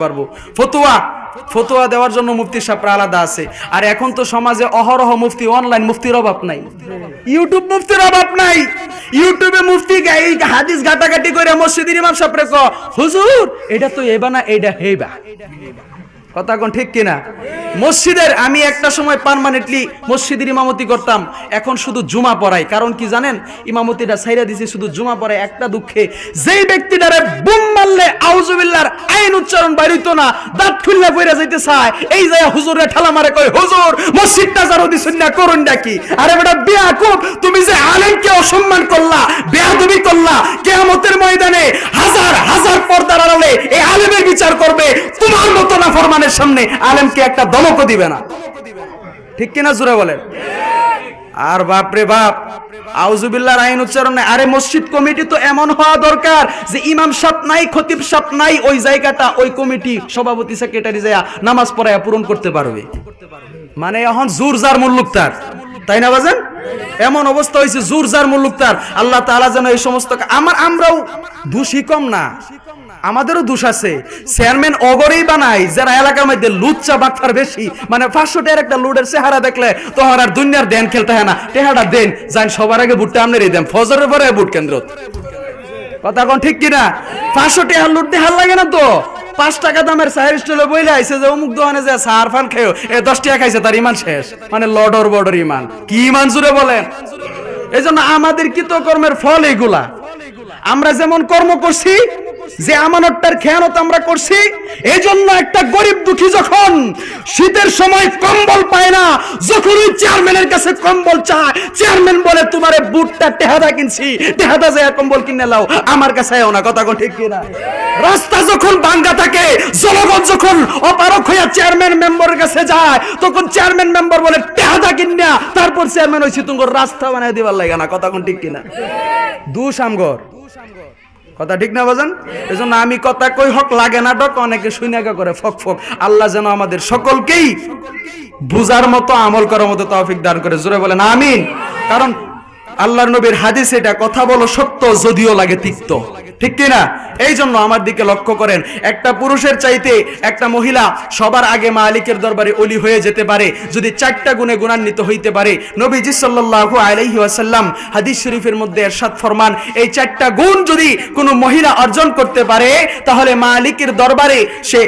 পারব। ফতুয়া ফতুয়া দেওয়ার জন্য মুফতি সাহেবরা আলাদা আছে। আর এখন তো সমাজে অহরহ মুফতি অনলাইন মুফতির অভাব নাই। ইউটিউব মুফতির অভাব নাই। ইউটিউবে মুফতি গা- এই হাদিস ঘাটাঘাটি করে মসজিদের ইমাম সাপরে ক হুজুর, এটা তো এবা না, এটা হেবা কথা কোন ঠিক কিনা? মসজিদের, আমি একটা সময় পার্মানেন্টলি মসজিদের ইমামতি করতাম। এখন শুধু জুমা পড়াই। কারণ কি জানেন? ইমামতিটা ছাইরা দিছি, শুধু জুমা পড়াই একটা দুঃখে। যেই ব্যক্তিটারে বুম মারলে আউজুবিল্লাহর আইন উচ্চারণ বাইরিত না, দাঁত খুললে পড়ে যাইতে চায়। এই যায় হুজুরে ঠেলা মারে কয়, হুজুর, মসজিদটা যারো দিছেন না, করুন নাকি আরে বেটা বিয়াকুব তুমি যে আলেমকে অসম্মান করলা, বেয়াদবি করলা, কিয়ামতের ময়দানে হাজার হাজার পর্দার আড়ালে এই আলেমের বিচার করবে, তোমার মতো না ফরমানের সামনে আলেমকে একটা দমকও দিবে না। ঠিক কিনা জুড়ে বলেন? আর বাপরে বাপ আউজুবিল্লাহর আইন উচ্চারণে, আরে মসজিদ কমিটি তো এমন হওয়া দরকার যে ইমাম সাপ নাই, খতিব সাপ নাই, ওই জায়গাটা, ওই কমিটি সভাপতি, সেক্রেটারি যায় নামাজ পড়ায় পূরণ করতে পারবে। মানে এখন জোর যার মুল্লুক তার। তাই না বাজেন? এমন অবস্থা হয়েছে, জোর যার মুল্লুক তার। আল্লাহ তাআলা যেন এই সমস্ত আমার আমরাও দোষী কম না। আমাদেরও দোষ আছে। চেয়ারম্যান অগরেই বানাই যারা এলাকার মধ্যে লুচ্চা বাটফার বেশি। মানে পাঁচশো টাকার একটা লুডের চেহারা দেখলে তো আর দুনিয়ার দেন খেলতে হয় না। টেহাটা দেন, যান, সবার আগে বুটটা আপনারই দেন। ফজরের পরে বুট কেন্দ্র। কথা কোন ঠিক কিনা? পাঁচশো টাকা লুট দেখার লাগে না তো? পাঁচ টাকা দামের চায়ের স্টলে বইলে আইছে যে অমুক দোকানে যে সার ফান খেয়েও এ দশ টাকা খাইছে তার ইমান শেষ। মানে লডর বডর ইমান। কি ইমান জুড়ে বলেন? এই জন্য আমাদের কৃতকর্মের ফল এগুলা আমরা যেমন কর্ম করছি যে আমানতটার খেয়ানত আমরা করছি এই জন্য একটা গরিব দুঃখী যখন শীতের সময় কম্বল পায় না, যখন ওই চেয়ারম্যানের কাছে কম্বল চায়, চেয়ারম্যান বলে, তোমারে বুটটা টেহাদা কিনছি, টেহাদা যায় কম্বল কিনে লাও আমার কাছে না। কথা ঠিক কিনা? রাস্তা যখন ভাঙ্গা থাকে, জনগণ যখন অপারক হইয়া চেয়ারম্যান মেম্বারের কাছে যায়, তখন চেয়ারম্যান মেম্বার বলে, টেহাদা কিনা তারপর চেয়ারম্যান হইছি, তোমার রাস্তা বানায় দিবার লাগে না। কথা কোন ঠিক কিনা? দুষ আমগর। কথা ঠিক না বাজান? এই জন্য আমি কথা কই হক লাগে না ডক, অনেকে শুনাগা করে ফক ফক। আল্লাহ যেন আমাদের সকলকেই বুজার মতো, আমল করার মতো তৌফিক দান করে। জোরে বলেন, আমিন। কারণ আল্লাহর নবীর হাদিস এটা, কথা বলো সত্য, যদিও লাগে তিক্ত। ঠিক কিনা? এই জন্য আমার দিকে লক্ষ্য করেন, একটা পুরুষের চাইতে একটা মহিলা সবার আগে মালিকের দরবারে অলি হয়ে যেতে পারে, যদি চারটা গুণে গুণান্বিত হইতে পারে। নবীজি সাল্লাল্লাহু আলহি আসাল্লাম হাদিস শরীফের মধ্যে এরশাদ ফরমান, এই চারটা গুণ যদি কোনো মহিলা অর্জন করতে পারে, তাহলে মালিকের দরবারে সে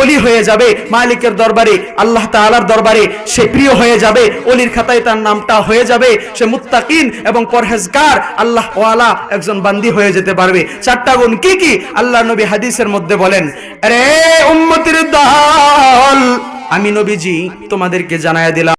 অলি হয়ে যাবে মালিকের দরবারে, আল্লাহ তালার দরবারে। সে প্রিয় হয়ে যাবে, অলির খাতায় তার নামটা হয়ে যাবে। সে মুত্তাকিন এবং পরহেজগার, আল্লাহ ওয়ালা একজন বান্দি হয়ে যেতে পারবে। চারটা গুণ কি কি? আল্লাহ নবী হাদিসের মধ্যে বলেন, আরে উম্মতির দল, আমি নবীজি তোমাদেরকে জানায়া দিলাম।